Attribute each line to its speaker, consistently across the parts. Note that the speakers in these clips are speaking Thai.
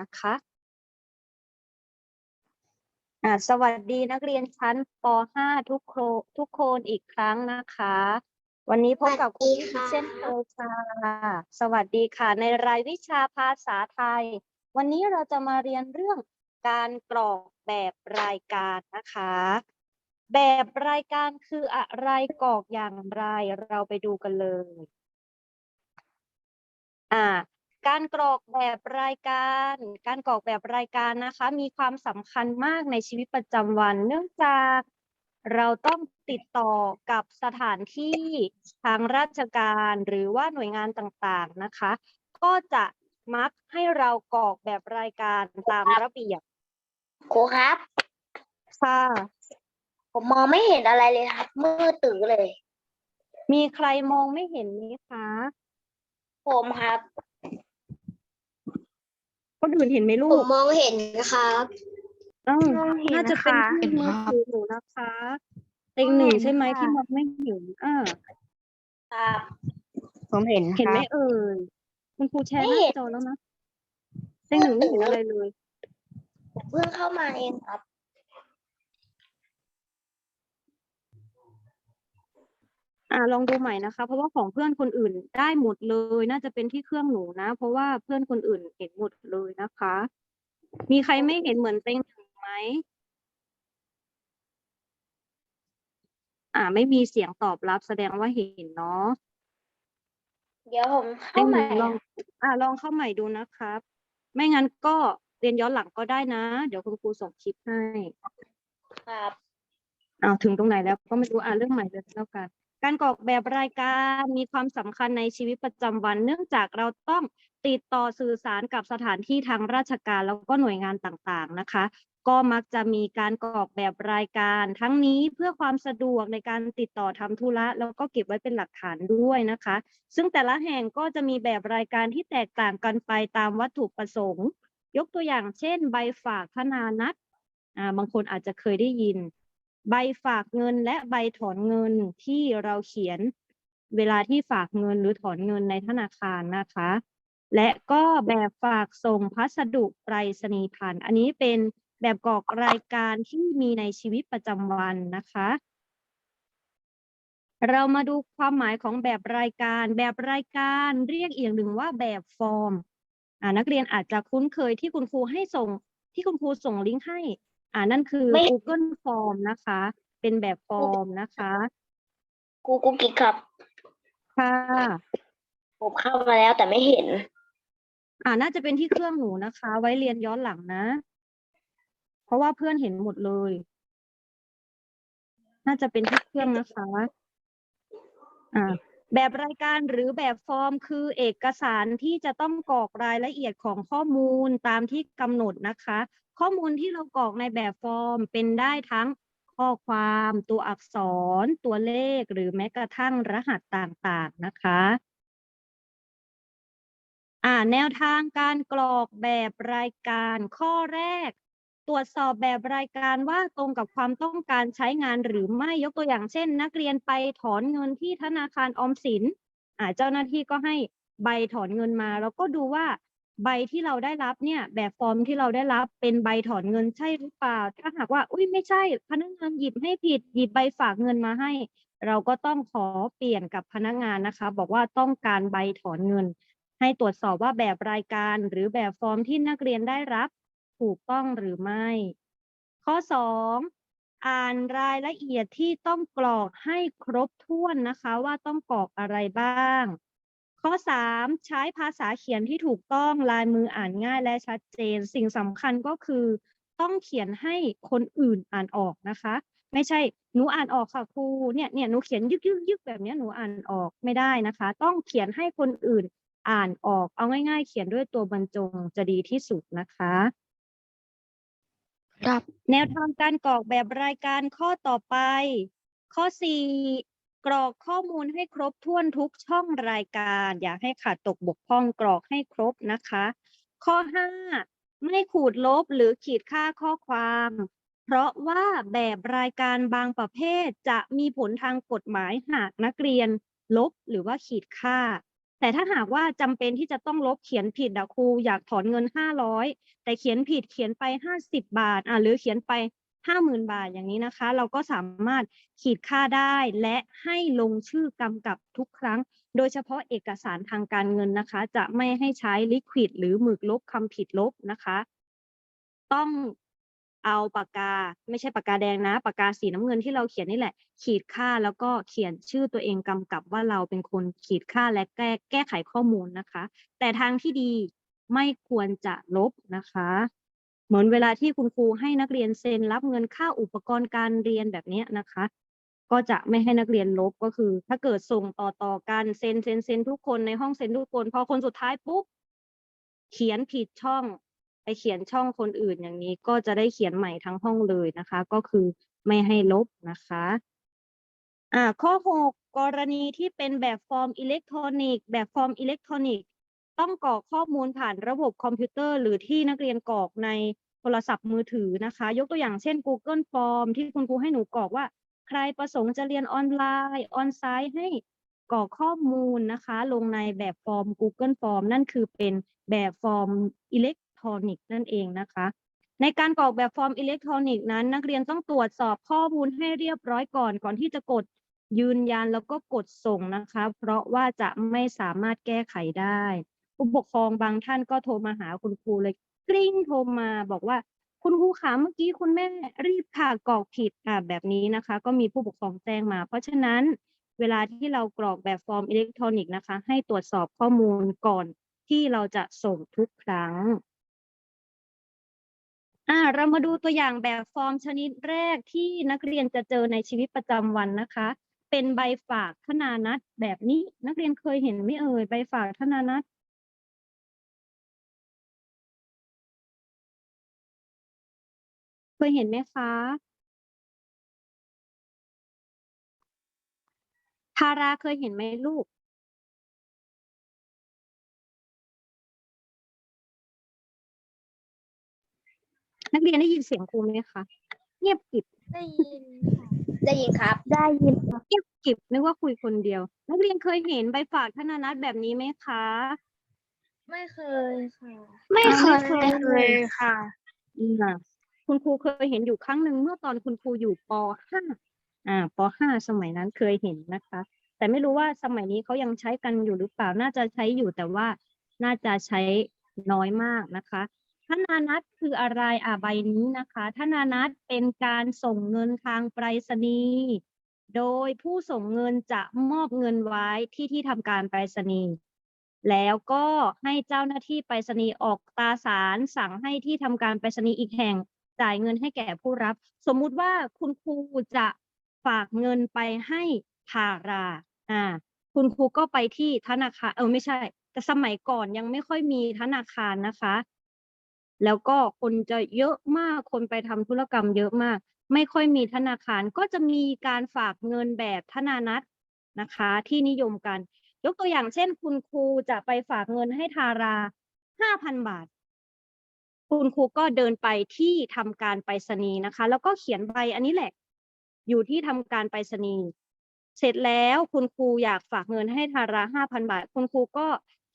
Speaker 1: นะคะอ่าสวัสดีนักเรียนชั้นป .5 ทุกโครทุกคนอีกครั้งนะคะ วันนี้พบกับครู
Speaker 2: วัสดี
Speaker 1: ที่
Speaker 2: ค่ะ
Speaker 1: เช่นเคยค่ะสวัสดีค่ะ ในรายวิชาภาษาไทย วันนี้เราจะมาเรียนเรื่องการกรอกแบบรายการนะคะ แบบรายการคืออะไรกรอกอย่างไร เราไปดูกันเลย อ่า การกรอกแบบรายการ การกรอกแบบรายการนะคะ มีความสำคัญมากในชีวิตประจำวัน เนื่องจากเราต้องติดต่อกับสถานที่ทางราชการหรือว่าหน่วยงานต่างๆนะคะ ก็จะมักให้เรากรอกแบบรายการตามระเบียบ
Speaker 2: ครูครับ
Speaker 1: ค่ะ
Speaker 2: ผมมองไม่เห็นอะไรเลยครับมืดตื่อเลย
Speaker 1: มีใครมองไม่เห็นไหมคะ
Speaker 2: ผมครับ
Speaker 1: คนอื่นเห็นไหมลู
Speaker 2: ผ
Speaker 1: ก
Speaker 2: มมองเห็นนะครับ
Speaker 1: เอ้า
Speaker 2: มองเห็น
Speaker 1: น่าจะเป็น
Speaker 2: ค่ะ
Speaker 1: ที่มือถือหนูนะคะเต็งหนึ่งใช่ไหมที่มองไม่เห็นอ่า
Speaker 2: ครับ
Speaker 3: ผมเห็น
Speaker 1: เห็นไหม
Speaker 3: ครับ
Speaker 1: เอ่ยคุณครูแชร์ห
Speaker 2: ไม่
Speaker 1: น้า
Speaker 2: เห็น
Speaker 1: จอแล้วนะเต็งหนึ่งไม่เห็นอะไรเลย
Speaker 2: ผมเพิ่งเข้ามาเองครับ
Speaker 1: อ่าลองดูใหม่นะคะ เพราะว่าของเพื่อนคนอื่นได้หมดเลย น่าจะเป็นที่เครื่องหนูนะ เพราะว่าเพื่อนคนอื่นเห็นหมดเลยนะคะ มีใครไม่เห็นเหมือนเต็งหนึ่งไหมอ่า ไม่มีเสียงตอบรับแสดงว่าเห็นเนาะ
Speaker 2: เดี๋ยวผม
Speaker 1: เต็
Speaker 2: เข้าง
Speaker 1: ห
Speaker 2: มา
Speaker 1: นึ่งลอง อ่าลองเข้าใหม่ดูนะครับ ไม่งั้นก็เรียนย้อนหลังก็ได้นะ เดี๋ยวคุณครูส่งคลิปให้
Speaker 2: ครับ
Speaker 1: อ้าวถึงตรงไหนแล้วก็ไม่รู้อ่านเรื่องใหม่เลยแล้วกัน การกรอกแบบรายการมีความสำคัญในชีวิตประจำวัน เนื่องจากเราต้องติดต่อสื่อสารกับสถานที่ทางราชการแล้วก็หน่วยงานต่างๆนะคะ ก็มักจะมีการกรอกแบบรายการ ทั้งนี้เพื่อความสะดวกในการติดต่อทำธุระแล้วก็เก็บไว้เป็นหลักฐานด้วยนะคะ ซึ่งแต่ละแห่งก็จะมีแบบรายการที่แตกต่างกันไปตามวัตถุประสงค์ ยกตัวอย่างเช่น ใบฝากธนานัตบางคนอาจจะเคยได้ยิน ใบฝากเงินและใบถอนเงินที่เราเขียนเวลาที่ฝากเงินหรือถอนเงินในธนาคารนะคะ และก็แบบฝากส่งพัสดุไปรษณีย์พันธ์อันนี้เป็นแบบกรอกรายการที่มีในชีวิตประจำวันนะคะ เรามาดูความหมายของแบบรายการ แบบรายการเรียกอีกหนึ่งว่าแบบฟอร์มนักเรียนอาจจะคุ้นเคยที่คุณครูให้ส่งที่คุณครูส่งลิงก์ให้ อ่านั่นคือ
Speaker 2: ไม่
Speaker 1: Google Form นะคะ เป็นแบบฟอร์มนะคะ
Speaker 2: ครูกุ๊กกิ๊กครับ
Speaker 1: ค่ะ
Speaker 2: ผมเข้ามาแล้วแต่ไม่เห็น
Speaker 1: อ่าน่าจะเป็นที่เครื่องหนูนะคะ ไว้เรียนย้อนหลังนะ เพราะว่าเพื่อนเห็นหมดเลย น่าจะเป็นที่เครื่องนะคะ อ่า แบบรายการหรือแบบฟอร์มคือเอกสารที่จะต้องกรอกรายละเอียดของข้อมูลตามที่กำหนดนะคะ ข้อมูลที่เรากรอกในแบบฟอร์มเป็นได้ทั้งข้อความตัวอักษร ตัวเลขหรือแม้กระทั่งรหัสต่างๆนะคะอ่าแนวทางการกรอกแบบรายการข้อแรก ตรวจสอบแบบรายการว่าตรงกับความต้องการใช้งานหรือไม่ยกตัวอย่างเช่น นักเรียนไปถอนเงินที่ธนาคารออมสินอ่าเจ้าหน้าที่ก็ให้ใบถอนเงินมา แล้วก็ดูว่าใบที่เราได้รับเนี่ย แบบฟอร์มที่เราได้รับเป็นใบถอนเงินใช่หรือเปล่า ถ้าหากว่า อุ้ยไม่ใช่ พนักงานหยิบให้ผิดหยิบใบฝากเงินมาให้ เราก็ต้องขอเปลี่ยนกับพนักงานนะคะ บอกว่าต้องการใบถอนเงิน ให้ตรวจสอบว่าแบบรายการหรือแบบฟอร์มที่นักเรียนได้รับ ถูกต้องหรือไม่ ข้อสองอ่านรายละเอียดที่ต้องกรอกให้ครบถ้วนนะคะว่าต้องกรอกอะไรบ้าง ข้อสามใช้ภาษาเขียนที่ถูกต้องลายมืออ่านง่ายและชัดเจน สิ่งสำคัญก็คือ ต้องเขียนให้คนอื่นอ่านออกนะคะ ไม่ใช่หนูอ่านออกค่ะครูเนี่ยเนี่ยหนูเขียนยึกยึกยึกแบบนี้หนูอ่านออกไม่ได้นะคะ ต้องเขียนให้คนอื่นอ่านออกเอาง่าย ๆ เขียนด้วยตัวบรรจงจะดีที่สุดนะคะ
Speaker 3: ครับ
Speaker 1: แนวทางการกรอกแบบรายการข้อต่อไป ข้อ4กรอกข้อมูลให้ครบถ้วนทุกช่องรายการ อย่าให้ขาดตกบกพร่องกรอกให้ครบนะคะ ข้อ5ไม่ขูดลบหรือขีดค่าข้อความ เพราะว่าแบบรายการบางประเภทจะมีผลทางกฎหมายหากนักเรียน ลบหรือว่าขีดค่า แต่ถ้าหากว่าจำเป็นที่จะต้องลบเขียนผิดอะครูอยากถอนเงินห้าร้อยแต่เขียนผิดเขียนไปห้าสิบบาทอะหรือเขียนไปห้าหมื่นบาทอย่างนี้นะคะ เราก็สามารถขีดค่าได้และให้ลงชื่อกำกับทุกครั้ง โดยเฉพาะเอกสารทางการเงินนะคะ จะไม่ให้ใช้ลิควิดหรือหมึกลบคำผิดลบนะคะ ต้อง เอาปากกา ไม่ใช่ปากกาแดงนะ ปากกาสีน้ำเงินที่เราเขียนนี่แหละ ขีดค่าแล้วก็เขียนชื่อตัวเองกำกับว่าเราเป็นคนขีดค่าและแก้แก้ไขข้อมูลนะคะ แต่ทางที่ดีไม่ควรจะลบนะคะ เหมือนเวลาที่คุณครูให้นักเรียนเซ็นรับเงินค่าอุปกรณ์การเรียนแบบนี้นะคะ ก็จะไม่ให้นักเรียนลบก็คือ ถ้าเกิดส่งต่อต่อกันเซ็นเซ็นเซ็นทุกคนในห้องเซ็นทุกคน พอคนสุดท้ายปุ๊บเขียนผิดช่อง เขียนช่องคนอื่นอย่างนี้ก็จะได้เขียนใหม่ทั้งห้องเลยนะคะ ก็คือไม่ให้ลบนะคะอ่าข้อหกกรณีที่เป็นแบบฟอร์มอิเล็กทรอนิกส์แบบฟอร์มอิเล็กทรอนิกส์ต้องกรอกข้อมูลผ่านระบบคอมพิวเตอร์ หรือที่นักเรียนกรอกในโทรศัพท์มือถือนะคะ ยกตัวอย่างเช่น Google Form ที่คุณครูให้หนูกรอกว่า ใครประสงค์จะเรียนออนไลน์ออนไซต์ให้กรอกข้อมูลนะคะ ลงในแบบฟอร์ม Google Form นั่นคือเป็นแบบฟอร์มอิเล็ก ทรอนิกส์นั่นเองนะคะ ในการกรอกแบบฟอร์มอิเล็กทรอนิกส์นั้น นักเรียนต้องตรวจสอบข้อมูลให้เรียบร้อยก่อน ก่อนที่จะกดยืนยันแล้วก็กดส่งนะคะ เพราะว่าจะไม่สามารถแก้ไขได้ ผู้ปกครองบางท่านก็โทรมาหาคุณครูเลยกริ้งโทรมาบอกว่าคุณครูขาเมื่อกี้คุณแม่รีบค่ะกรอกผิดอะแบบนี้นะคะ ก็มีผู้ปกครองแจ้งมา เพราะฉะนั้นเวลาที่เรากรอกแบบฟอร์มอิเล็กทรอนิกส์นะคะ ให้ตรวจสอบข้อมูลก่อนที่เราจะส่งทุกครั้ง อ่าเรามาดูตัวอย่างแบบฟอร์มชนิดแรกที่นักเรียนจะเจอในชีวิตประจำวันนะคะ เป็นใบฝากธนานัตแบบนี้ นักเรียนเคยเห็นไหมเอ่ยใบฝากธนานัตเคยเห็นไหมคะทาราเคยเห็นไหมลูก นักเรียนได้ยินเสียงครูไหมคะเงียบกริบ
Speaker 2: ได้ยินได้ยินครับ ได้ยินครับ
Speaker 1: เงียบกริบนึกว่าคุยคนเดียว นักเรียนเคยเห็นใบฝากธนานัตแบบนี้ไหมคะ
Speaker 2: ไม่เคยค่ะ
Speaker 1: ไม่เคย
Speaker 2: ไม่เคยค่ะ
Speaker 1: อืมอะคุณครูเคยเห็นอยู่ครั้งหนึ่งเมื่อตอนคุณครูอยู่ป .5 อ่าป .5 สมัยนั้นเคยเห็นนะคะ แต่ไม่รู้ว่าสมัยนี้เขายังใช้กันอยู่หรือเปล่าน่าจะใช้อยู่แต่ว่าน่าจะใช้น้อยมากนะคะ ธนานัตคืออะไรอ่าใบนี้นะคะธนานัตเป็นการส่งเงินทางไปรษณีย์โดยผู้ส่งเงินจะมอบเงินไว้ที่ที่ทำการไปรษณีย์แล้วก็ให้เจ้าหน้าที่ไปรษณีย์ออกตราสารสั่งให้ที่ทำการไปรษณีย์อีกแห่งจ่ายเงินให้แก่ผู้รับ สมมุติว่าคุณครูจะฝากเงินไปให้ทาราอ่าคุณครูก็ไปที่ธนาคารเออไม่ใช่ แต่สมัยก่อนยังไม่ค่อยมีธนาคารนะคะ แล้วก็คนจะเยอะมากคนไปทำธุรกรรมเยอะมาก ไม่ค่อยมีธนาคารก็จะมีการฝากเงินแบบธนานัตนะคะ ที่นิยมกัน ยกตัวอย่างเช่น คุณครูจะไปฝากเงินให้ทาราห้าพันบาท คุณครูก็เดินไปที่ทำการไปรษณีย์นะคะ แล้วก็เขียนใบอันนี้แหละ อยู่ที่ทำการไปรษณีย์เสร็จแล้วคุณครูอยากฝากเงินให้ทาราห้าพันบาท คุณครูก็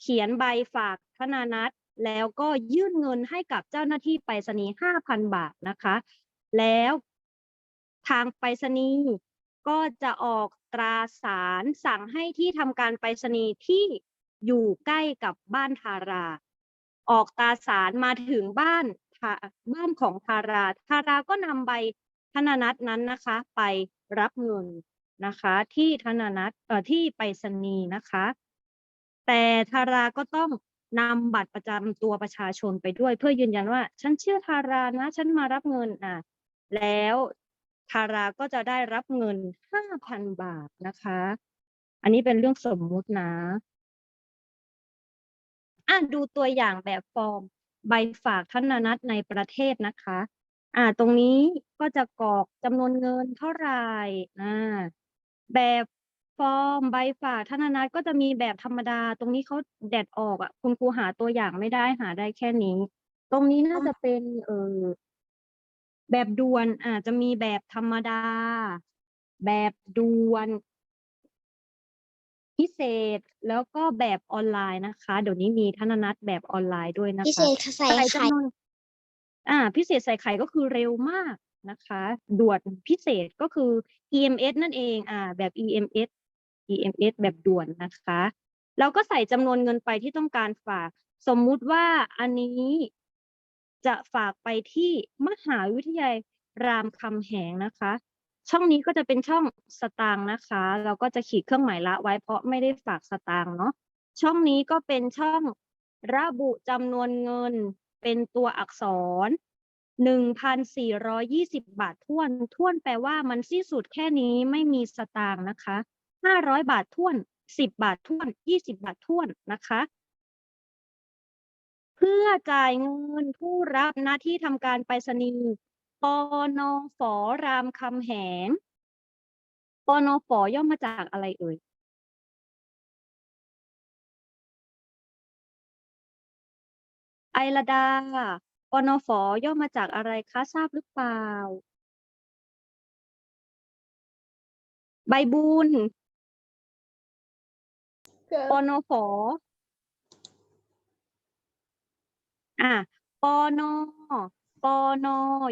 Speaker 1: เขียนใบฝากธนานัต แล้วก็ยื่นเงินให้กับเจ้าหน้าที่ไปรษณีย์ห้าพันบาทนะคะ แล้วทางไปรษณีย์ก็จะออกตราสารสั่งให้ที่ทำการไปรษณีย์ที่อยู่ใกล้กับบ้านทารา ออกตราสารมาถึงบ้านบ้านของทารา ทาราก็นำใบธนานัตนั้นนะคะ ไปรับเงินนะคะ ที่ธนานัตเอ่อที่ไปรษณีย์นะคะ แต่ทาราก็ต้อง นำบัตรประจำตัวประชาชนไปด้วย เพื่อยืนยันว่า ฉันเชื่อทารานะ ฉันมารับเงินอะแล้วทาราก็จะได้รับเงินห้าพันบาทนะคะ อันนี้เป็นเรื่องสมมุตินะอะดูตัวอย่างแบบฟอร์มใบฝากธนานัตในประเทศนะคะ อ่า ตรงนี้ก็จะกรอกจำนวนเงินเท่าไหร่อ่าแบบ ฟอร์มใบฝากธนานัตก็จะมีแบบธรรมดา ตรงนี้เขาแดดออกอะ คุณครูหาตัวอย่างไม่ได้หาได้แค่นี้ ตรงนี้น่าจะเป็นเออแบบด่วนอาจจะมีแบบธรรมดา แบบด่วน พิเศษแล้วก็แบบออนไลน์นะคะ เดี๋ยวนี้มีธนนัตแบบออนไลน์ด้วยนะ
Speaker 2: พิเศ
Speaker 1: คะ
Speaker 2: ษใส่
Speaker 1: ใส่
Speaker 2: ไข่
Speaker 1: จำนวนอ่า พิเศษใส่ไข่ก็คือเร็วมากนะคะ ด่วนพิเศษก็คือ EMS นั่นเอง อ่า แบบ EMS EMS แบบด่วนนะคะแล้วก็ใส่จำนวนเงินไปที่ต้องการฝาก สมมุติว่าอันนี้จะฝากไปที่มหาวิทยาลัยรามคำแหงนะคะ ช่องนี้ก็จะเป็นช่องสตางค์นะคะ เราก็จะขีดเครื่องหมายละไว้เพราะไม่ได้ฝากสตางค์เนาะ ช่องนี้ก็เป็นช่องระบุจำนวนเงินเป็นตัวอักษร 1,420 บาทท้วนท้วนแปลว่ามันสิ้นสุดแค่นี้ไม่มีสตางค์นะคะ 500 บาทท้วน 10 บาทท้วน 20 บาทท้วนนะคะ เพื่อจ่ายเงินผู้รับหน้าที่ทำการไปรษณีย์ปนฝรามคำแหงปนฝย่อมาจากอะไรเอ่ยไอระดาปนฝย่อมาจากอะไรคะทราบหรือเปล่า ใบบุญ ปนฝอะปนปน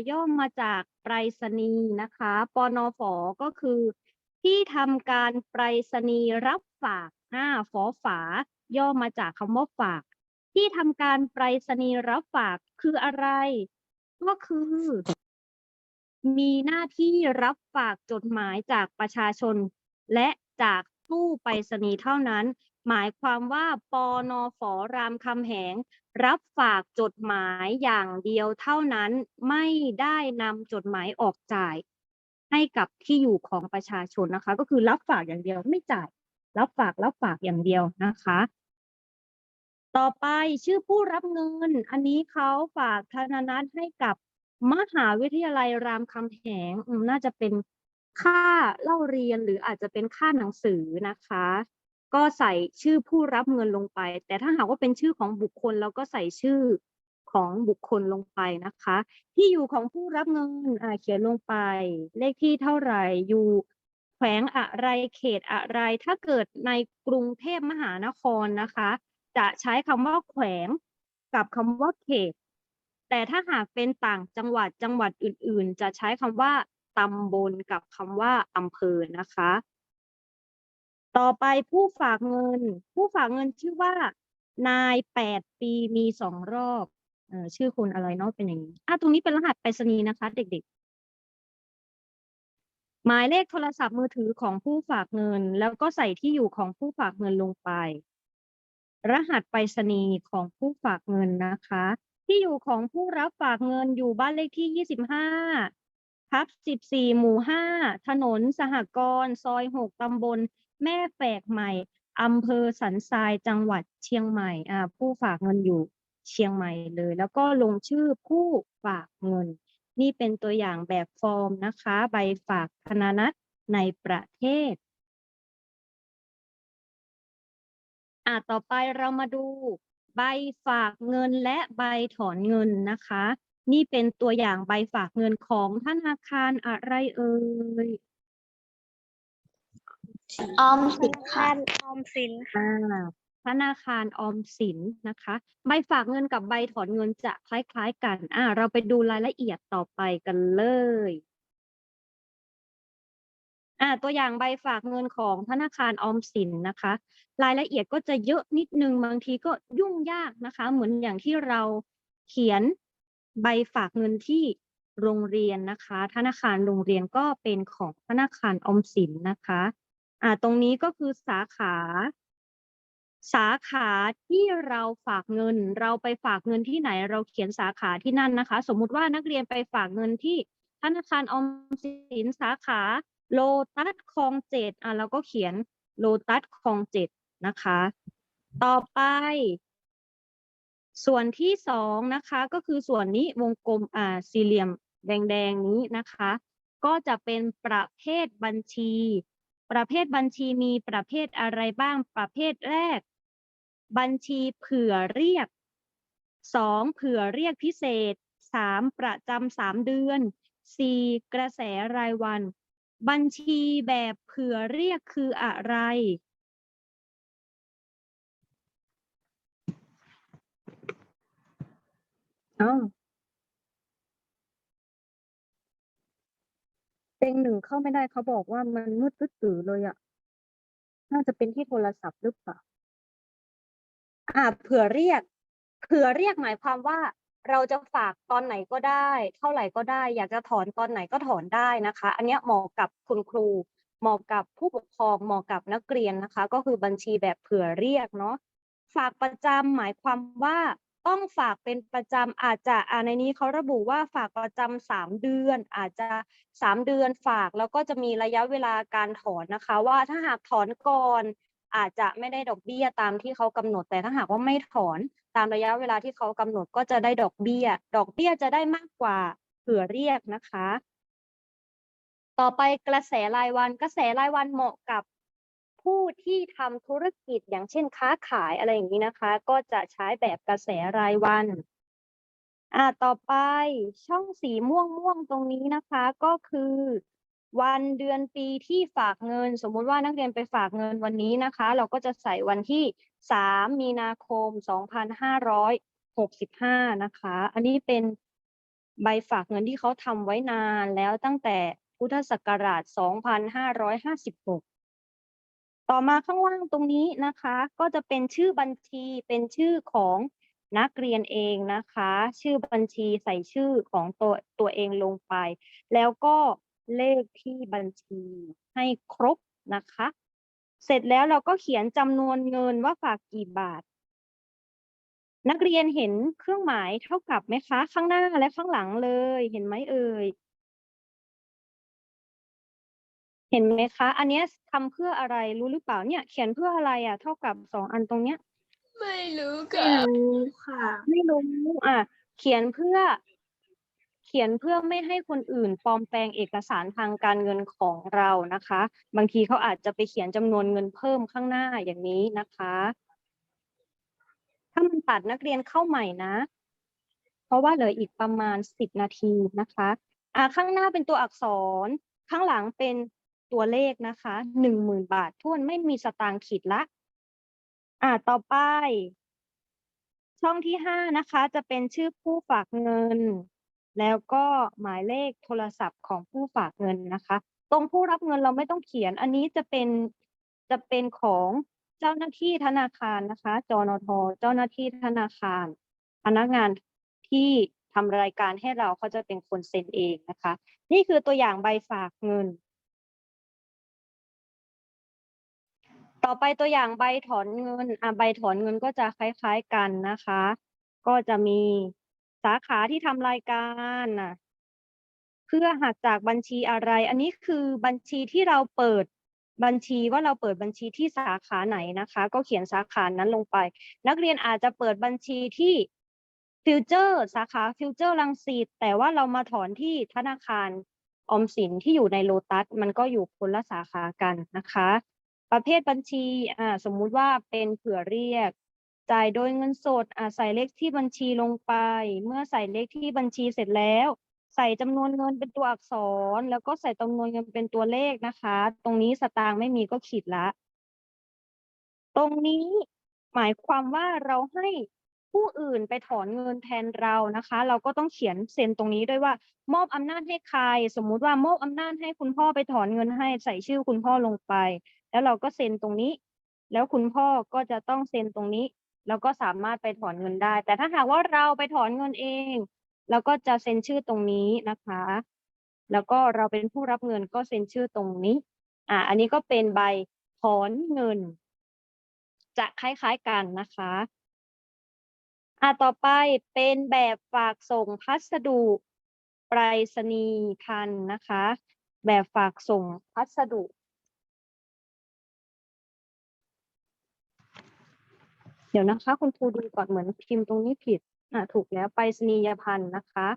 Speaker 1: ย่อมาจากไปรษณีย์นะคะปนฝก็คือ ที่ทำการไปรษณีย์รับฝากอ่าฝอฝา ย่อมาจากคำว่าฝาก ที่ทำการไปรษณีย์รับฝากคืออะไร ก็คือ มีหน้าที่รับฝากจดหมายจากประชาชน และจากตู้ไปรษณีย์เท่านั้น หมายความว่าปนฝรามคำแหง รับฝากจดหมายอย่างเดียวเท่านั้นไม่ได้นำจดหมายออกจ่าย ให้กับที่อยู่ของประชาชนนะคะ ก็คือรับฝากอย่างเดียวไม่จ่าย รับฝากรับฝากอย่างเดียวนะคะ ต่อไปชื่อผู้รับเงิน อันนี้เขาฝากธนานัตให้กับมหาวิทยาลัยรามคำแหงน่าจะเป็นค่าเล่าเรียนหรืออาจจะเป็นค่าหนังสือนะคะ ก็ใส่ชื่อผู้รับเงินลงไป แต่ถ้าหากว่าเป็นชื่อของบุคคลเราก็ใส่ชื่อของบุคคลลงไปนะคะ ที่อยู่ของผู้รับเงินเขียนลงไป เลขที่เท่าไหร่อยู่แขวงอะไรเขตอะไร ถ้าเกิดในกรุงเทพมหานครนะคะ จะใช้คำว่าแขวงกับคำว่าเขต แต่ถ้าหากเป็นต่างจังหวัดจังหวัดอื่น ๆ จะใช้คำว่าตำบลกับคำว่าอำเภอนะคะ ต่อไปผู้ฝากเงิน ผู้ฝากเงินชื่อว่า นายแปดปีมีสองรอบเออชื่อคุณอะไรเนาะเป็นอย่างนี้อะตรงนี้เป็นรหัสไปรษณีย์นะคะ เด็กๆ หมายเลขโทรศัพท์มือถือของผู้ฝากเงิน แล้วก็ใส่ที่อยู่ของผู้ฝากเงินลงไป รหัสไปรษณีย์ของผู้ฝากเงินนะคะ ที่อยู่ของผู้รับฝากเงินอยู่บ้านเลขที่25ทับ14หมู่5ถนนสหกรณ์ซอย6ตำบล แม่แฝกใหม่อำเภอสันทรายจังหวัดเชียงใหม่อ่าผู้ฝากเงินอยู่เชียงใหม่เลย แล้วก็ลงชื่อผู้ฝากเงิน นี่เป็นตัวอย่างแบบฟอร์มนะคะ ใบฝากธนานัตในประเทศอะต่อไปเรามาดูใบฝากเงินและใบถอนเงินนะคะ นี่เป็นตัวอย่างใบฝากเงินของธนาคารอะไรเอ่ย
Speaker 2: ออมสินค่ะ
Speaker 3: ออมสิน
Speaker 1: อ่าธนาคารออมสินนะคะ ใบฝากเงินกับใบถอนเงินจะคล้ายๆกันอ่าเราไปดูรายละเอียดต่อไปกันเลยอ่าตัวอย่างใบฝากเงินของธนาคารออมสินนะคะ รายละเอียดก็จะเยอะนิดนึงบางทีก็ยุ่งยากนะคะ เหมือนอย่างที่เราเขียนใบฝากเงินที่โรงเรียนนะคะ ธนาคารโรงเรียนก็เป็นของธนาคารออมสินนะคะ อ่าตรงนี้ก็คือสาขา สาขาที่เราฝากเงิน เราไปฝากเงินที่ไหน เราเขียนสาขาที่นั่นนะคะ สมมุติว่านักเรียนไปฝากเงินที่ธนาคารออมสินสาขาโลตัสคลองเจ็ดอะเราก็เขียนโลตัสคลองเจ็ดนะคะ ต่อไป ส่วนที่สองนะคะ ก็คือส่วนนี้วงกลมอ่าสี่เหลี่ยมแดงๆนี้นะคะ ก็จะเป็นประเภทบัญชี ประเภทบัญชีมีประเภทอะไรบ้าง ประเภทแรก บัญชีเผื่อเรียก 2. เผื่อเรียกพิเศษ 3. ประจำสามเดือน 4. กระแสรายวัน บัญชีแบบเผื่อเรียกคืออะไรอ๋อ เต็งหนึ่งเข้าไม่ได้เขาบอกว่ามันมืดตื้อเลยอะน่าจะเป็นที่โทรศัพท์หรือเปล่าอ่าเผื่อเรียกเผื่อเรียกหมายความว่า เราจะฝากตอนไหนก็ได้ เท่าไหร่ก็ได้ อยากจะถอนตอนไหนก็ถอนได้นะคะ อันเนี้ยเหมาะกับคุณครูเหมาะกับผู้ปกครองเหมาะกับนักเรียนนะคะ ก็คือบัญชีแบบเผื่อเรียกเนาะฝากประจำหมายความว่า ต้องฝากเป็นประจำอาจจะอ่าในนี้เขาระบุว่าฝากประจำสามเดือน อาจจะสามเดือนฝากแล้วก็จะมีระยะเวลาการถอนนะคะ ว่าถ้าหากถอนก่อนอาจจะไม่ได้ดอกเบี้ยตามที่เขากำหนด แต่ถ้าหากว่าไม่ถอนตามระยะเวลาที่เขากำหนดก็จะได้ดอกเบี้ย ดอกเบี้ยจะได้มากกว่าเผื่อเรียกนะคะ ต่อไปกระแสรายวัน กระแสรายวันเหมาะกับ ผู้ที่ทำธุรกิจอย่างเช่นค้าขายอะไรอย่างนี้นะคะ ก็จะใช้แบบกระแสรายวันอ่าต่อไปช่องสีม่วงม่วงตรงนี้นะคะ ก็คือ วันเดือนปีที่ฝากเงิน สมมุติว่านักเรียนไปฝากเงินวันนี้นะคะ เราก็จะใส่วันที่3มีนาคม2565นะคะ อันนี้เป็นใบฝากเงินที่เขาทำไว้นานแล้วตั้งแต่พุทธศักราช 2556 ต่อมาข้างล่างตรงนี้นะคะ ก็จะเป็นชื่อบัญชีเป็นชื่อของนักเรียนเองนะคะ ชื่อบัญชีใส่ชื่อของตัวตัวเองลงไป แล้วก็เลขที่บัญชีให้ครบนะคะ เสร็จแล้วเราก็เขียนจำนวนเงินว่าฝากกี่บาท นักเรียนเห็นเครื่องหมายเท่ากับไหมคะ ข้างหน้าและข้างหลังเลยเห็นไหมเอ่ย เห็นไหมคะ อันเนี้ยทำเพื่ออะไรรู้หรือเปล่าเนี่ย เขียนเพื่ออะไรอะ เท่ากับสองอันตรงเนี้ย
Speaker 3: ไม่รู้
Speaker 2: ไม่
Speaker 3: ค่ะ
Speaker 2: รู้ค่ะ
Speaker 1: ไม่รู้อะ เขียนเพื่อ เขียนเพื่อไม่ให้คนอื่นปลอมแปลงเอกสารทางการเงินของเรานะคะ บางทีเขาอาจจะไปเขียนจำนวนเงินเพิ่มข้างหน้าอย่างนี้นะคะ ถ้ามันตัดนักเรียนเข้าใหม่นะ เพราะว่าเหลืออีกประมาณสิบนาทีนะคะ อ่าข้างหน้าเป็นตัวอักษร ข้างหลังเป็น ตัวเลขนะคะหนึ่งหมื่นบาททวนไม่มีสตางค์ขีดละ อ่าต่อไป ช่องที่ห้านะคะ จะเป็นชื่อผู้ฝากเงิน แล้วก็หมายเลขโทรศัพท์ของผู้ฝากเงินนะคะ ตรงผู้รับเงินเราไม่ต้องเขียน อันนี้จะเป็นจะเป็นของเจ้าหน้าที่ธนาคารนะคะ จนทเจ้าหน้าที่ธนาคาร พนักงานที่ทำรายการให้เราเขาจะเป็นคนเซ็นเองนะคะ นี่คือตัวอย่างใบฝากเงิน ต่อไปตัวอย่างใบถอนเงินอะใบถอนเงินก็จะคล้ายๆกันนะคะ ก็จะมีสาขาที่ทำรายการน่ะเพื่อหักจากบัญชีอะไร อันนี้คือบัญชีที่เราเปิดบัญชีว่าเราเปิดบัญชีที่สาขาไหนนะคะ ก็เขียนสาขานั้นลงไป นักเรียนอาจจะเปิดบัญชีที่ฟิวเจอร์สาขาฟิวเจอร์รังสิตแต่ว่าเรามาถอนที่ธนาคารออมสินที่อยู่ในโลตัสมันก็อยู่คนละสาขากันนะคะ ประเภทบัญชีอ่าสมมุติว่าเป็นเผื่อเรียก จ่ายโดยเงินสดอ่าใส่เลขที่บัญชีลงไป เมื่อใส่เลขที่บัญชีเสร็จแล้ว ใส่จำนวนเงินเป็นตัวอักษร แล้วก็ใส่จำนวนเงินเป็นตัวเลขนะคะ ตรงนี้สตางค์ไม่มีก็ขีดละ ตรงนี้หมายความว่าเราให้ผู้อื่นไปถอนเงินแทนเรานะคะ เราก็ต้องเขียนเซ็นตรงนี้ด้วยว่า มอบอำนาจให้ใคร สมมุติว่ามอบอำนาจให้คุณพ่อไปถอนเงินให้ใส่ชื่อคุณพ่อลงไป แล้วเราก็เซ็นตรงนี้ แล้วคุณพ่อก็จะต้องเซ็นตรงนี้ แล้วก็สามารถไปถอนเงินได้ แต่ถ้าหากว่าเราไปถอนเงินเองเราก็จะเซ็นชื่อตรงนี้นะคะ แล้วก็เราเป็นผู้รับเงินก็เซ็นชื่อตรงนี้ อ่า อันนี้ก็เป็นใบถอนเงิน จะคล้ายๆกันนะคะอ่าต่อไปเป็นแบบฝากส่งพัสดุไปรษณีย์พันนะคะ แบบฝากส่งพัสดุ เดี๋ยวนะคะ คุณครูดูก่อนเหมือนพิมพ์ตรงนี้ผิด อ่าถูกแล้วไปสนียพันธ์นะคะ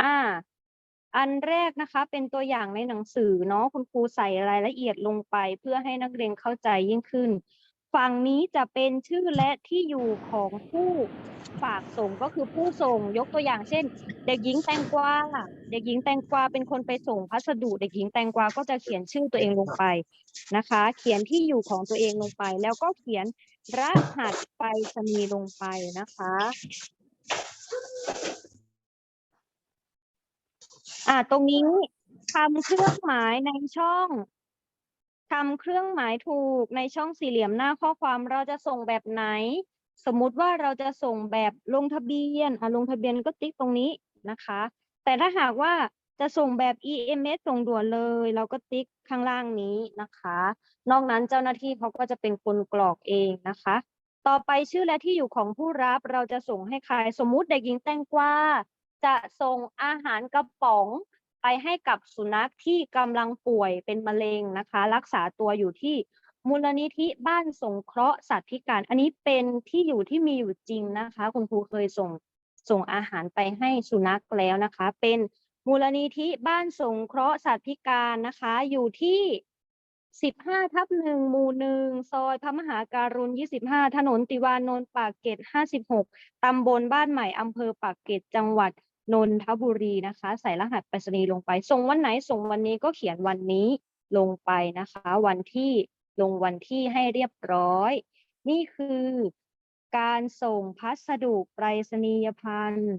Speaker 1: อ่า อันแรกนะคะ เป็นตัวอย่างในหนังสือเนาะคุณครูใส่รายละเอียดลงไป เพื่อให้นักเรียนเข้าใจยิ่งขึ้น ฝั่งนี้จะเป็นชื่อและที่อยู่ของผู้ฝากส่งก็คือผู้ส่งยกตัวอย่างเช่น เด็กหญิงแตงกวาเด็กหญิงแตงกวาเป็นคนไปส่งพัสดุ เด็กหญิงแตงกวาก็จะเขียนชื่อตัวเองลงไปนะคะ เขียนที่อยู่ของตัวเองลงไป แล้วก็เขียนรหัสไปรษณีย์ลงไปนะคะอ่าตรงนี้ทำเครื่องหมายในช่อง ทำเครื่องหมายถูกในช่องสี่เหลี่ยมหน้าข้อความเราจะส่งแบบไหน สมมุติว่าเราจะส่งแบบลงทะเบียนอะลงทะเบียนก็ติ๊กตรงนี้นะคะ แต่ถ้าหากว่าจะส่งแบบ EMS ส่งด่วนเลย เราก็ติ๊กข้างล่างนี้นะคะ นอกนั้นเจ้าหน้าที่เขาก็จะเป็นคนกรอกเองนะคะ ต่อไปชื่อและที่อยู่ของผู้รับเราจะส่งให้ใคร สมมุติเด็กหญิงแตงกวาจะส่งอาหารกระป๋อง ไปให้กับสุนัขที่กำลังป่วยเป็นมะเร็งนะคะ รักษาตัวอยู่ที่มูลนิธิบ้านสงเคราะห์สัตว์พิการ อันนี้เป็นที่อยู่ที่มีอยู่จริงนะคะ คุณครูเคยส่งส่งอาหารไปให้สุนัขแล้วนะคะ เป็นมูลนิธิบ้านสงเคราะห์สัตว์พิการนะคะ อยู่ที่สิบห้าทับหนึ่งหมู่หนึ่งซอยพระมหาการุณยี่สิบห้าถนนติวานนท์ปากเกร็ดห้าสิบหกตำบลบ้านใหม่อำเภอปากเกร็ดจังหวัด นนทบุรีนะคะ ใส่รหัสไปรษณีย์ลงไป ส่งวันไหนส่งวันนี้ก็เขียนวันนี้ลงไปนะคะ วันที่ลงวันที่ให้เรียบร้อย นี่คือการส่งพัสดุไปรษณียพันธ์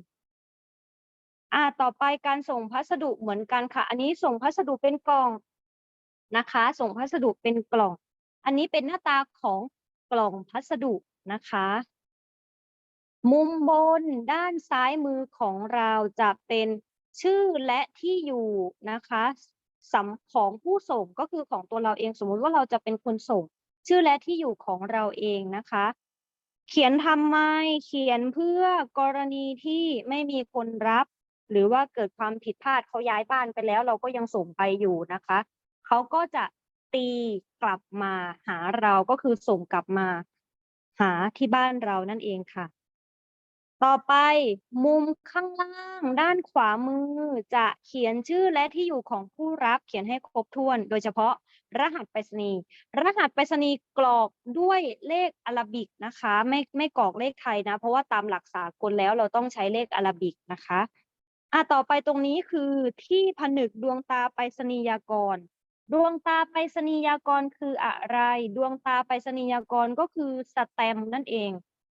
Speaker 1: อ่าต่อไปการส่งพัสดุเหมือนกันค่ะ อันนี้ส่งพัสดุเป็นกล่องนะคะ ส่งพัสดุเป็นกล่อง อันนี้เป็นหน้าตาของกล่องพัสดุนะคะ มุมบนด้านซ้ายมือของเราจะเป็นชื่อและที่อยู่นะคะสำของผู้ส่งก็คือของตัวเราเอง สมมุติว่าเราจะเป็นคนส่ง ชื่อและที่อยู่ของเราเองนะคะ เขียนทำไมเขียนเพื่อกรณีที่ไม่มีคนรับ หรือว่าเกิดความผิดพลาดเขาย้ายบ้านไปแล้ว เราก็ยังส่งไปอยู่นะคะเขาก็จะตีกลับมาหาเราก็คือส่งกลับมา หาที่บ้านเรานั่นเองค่ะ ต่อไปมุมข้างล่างด้านขวามือจะเขียนชื่อและที่อยู่ของผู้รับเขียนให้ครบถ้วน โดยเฉพาะรหัสไปรษณีย์รหัสไปรษณีย์กรอกด้วยเลขอารบิกนะคะ ไม่ไม่กรอกเลขไทยนะ เพราะว่าตามหลักสากลแล้วเราต้องใช้เลขอารบิกนะคะอะต่อไปตรงนี้คือที่ผนึกดวงตาไปรษณียากร ดวงตาไปรษณียากรคืออะไร ดวงตาไปรษณียากรก็คือสแตมนั่นเอง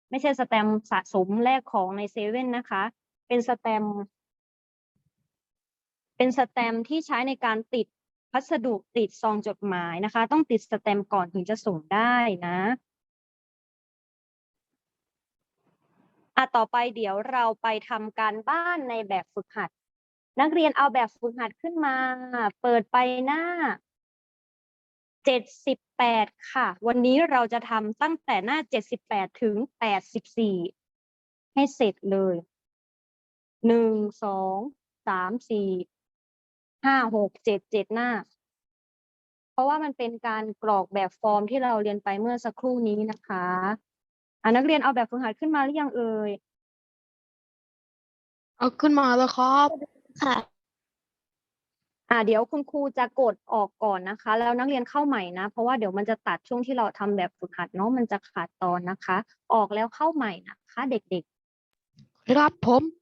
Speaker 1: ไม่ใช่สแตมสะสมแลกของในเซเว่นนะคะ เป็นสแตมเป็นสแตมที่ใช้ในการติดพัสดุติดซองจดหมายนะคะ ต้องติดสแตมก่อนถึงจะส่งได้นะอะต่อไปเดี๋ยวเราไปทำการบ้านในแบบฝึกหัด นักเรียนเอาแบบฝึกหัดขึ้นมา เปิดไปหน้า เจ็ดสิบแปดค่ะ วันนี้เราจะทำตั้งแต่หน้าเจ็ดสิบแปดถึงแปดสิบสี่ให้เสร็จเลยหนึ่งสองสามสี่ห้าหกเจ็ดเจ็ดหน้า เพราะว่ามันเป็นการกรอกแบบฟอร์มที่เราเรียนไปเมื่อสักครู่นี้นะคะอะนักเรียนเอาแบบฝึกหัดขึ้นมาหรือยังเอ่ย
Speaker 3: เอาขึ้นมาแล้วครับ
Speaker 2: ค่ะ
Speaker 1: อ่าเดี๋ยวคุณครูจะกดออกก่อนนะคะ แล้วนักเรียนเข้าใหม่นะ เพราะว่าเดี๋ยวมันจะตัดช่วงที่เราทำแบบฝึกหัดเนาะมันจะขาดตอนนะคะ ออกแล้วเข้าใหม่นะคะ เด็กๆ
Speaker 3: ครับผม